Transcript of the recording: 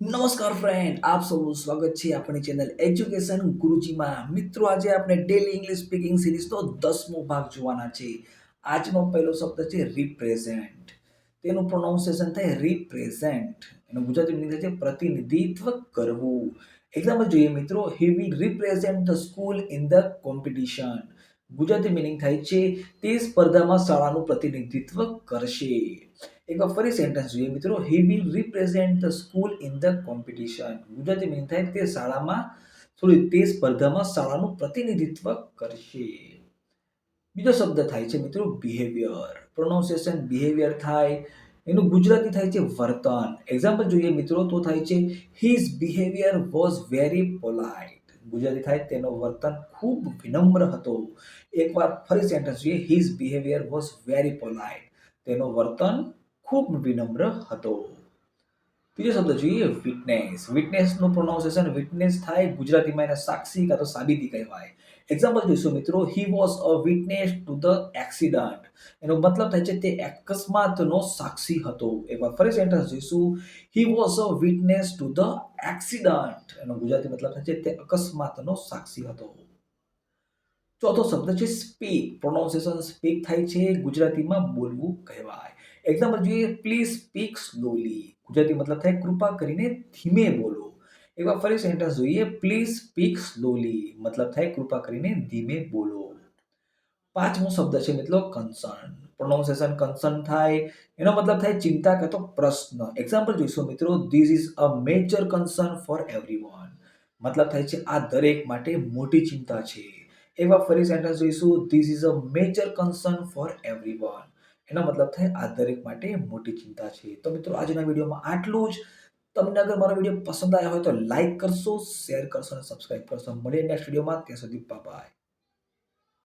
નમસ્કાર ફ્રેન્ડ આપ સૌનું સ્વાગત છે આપણી ચેનલ એજ્યુકેશન ગુરુજીમાં. મિત્રો, આજે આપણે ડેલી ઇંગ્લિશ સ્પીકિંગ સિરીઝનો દસમો ભાગ જોવાના છે. આજનો પહેલો શબ્દ છે રિપ્રેઝેન્ટ તેનું પ્રોનાઉન્સિએશન થાય રિપ્રેઝેન્ટ એનું ગુજરાતી મિનિંગ છે પ્રતિનિધિત્વ કરવું. એક્ઝામ્પલ જોઈએ મિત્રો. He will represent the school in the competition Gujarati meaning થાય છે તે સ્પર્ધામાં શાળાનું પ્રતિનિધિત્વ કરશે. એક ફરી સેન્ટેન્સ જોઈએ મિત્રો. He will represent the school in the competition Gujarati meaning થાય તે શાળામાં સોરી તે સ્પર્ધામાં શાળાનું પ્રતિનિધિત્વ કરશે. બીજો શબ્દ થાય છે મિત્રો બિહેવિયર પ્રોનાઉન્સિએશન બિહેવિયર થાય. એનું ગુજરાતી થાય છે વર્તન. એક્ઝામ્પલ જોઈએ મિત્રો તો થાય છે his behaviour was very polite Gujarati થાય તેનો વર્તન ખૂબ વિનમ્ર હતો. એકવાર ફરી સેન્ટેન્સ જોઈએ his behaviour was very polite તેનો વર્તન ખૂબ વિનમ્ર હતો. ત્રીજો શબ્દ જોઈએ વિટનેસ વિટનેસનું પ્રોનાઉન્સિએશન વિટનેસ થાય ગુજરાતીમાં એને સાક્ષી કાં તો સાબિતી કહેવાય. એક્ઝામ્પલ જોઈશું મિત્રો. He was a witness to the accident એનો મતલબ થાય છે તે અકસ્માતનો સાક્ષી હતો. એકવાર ફરી સેન્ટેન્સ જોઈશું. He was a witness to the accident એનો ગુજરાતી મતલબ થાય છે તે અકસ્માતનો સાક્ષી હતો. ચોથો શબ્દ છે સ્પીક પ્રોનાઉન્સિએશન સ્પીક થાય છે. ગુજરાતીમાં બોલવું કહેવાય. એક્ઝામ્પલ જોઈએ. પ્લીઝ સ્પીક સ્લોલી ગુજરાતી મતલબ થાય કૃપા કરીને ધીમે બોલો. એકવાર ફરી સેન્ટેન્સ જોઈએ. પ્લીઝ સ્પીક સ્લોલી મતલબ થાય કૃપા કરીને ધીમે બોલો. પાંચમો શબ્દ છે મિત્રો કન્સર્ન પ્રોનાઉન્સિએશન કન્સર્ન થાય. એનો મતલબ થાય ચિંતા કે તો પ્રશ્ન. એક્ઝામ્પલ જોઈશું મિત્રો. This is a major concern for everyone મતલબ થાય છે આ દરેક માટે મોટી ચિંતા છે. એવા ફરી સેન્ટેન્સ જોઈશું. This is a major concern for everyone એનો મતલબ થાય આ દરેક માટે મોટી ચિંતા છે. તો મિત્રો આજના વિડીયોમાં આટલું જ. તમને અગર મારો વીડિયો પસંદ આવ્યો હોય તો લાઈક કરશો શેર કરશો અને સબસ્ક્રાઈબ કરશો. મળીએ નેક્સ્ટ વિડીયોમાં ત્યાં સુધી બાય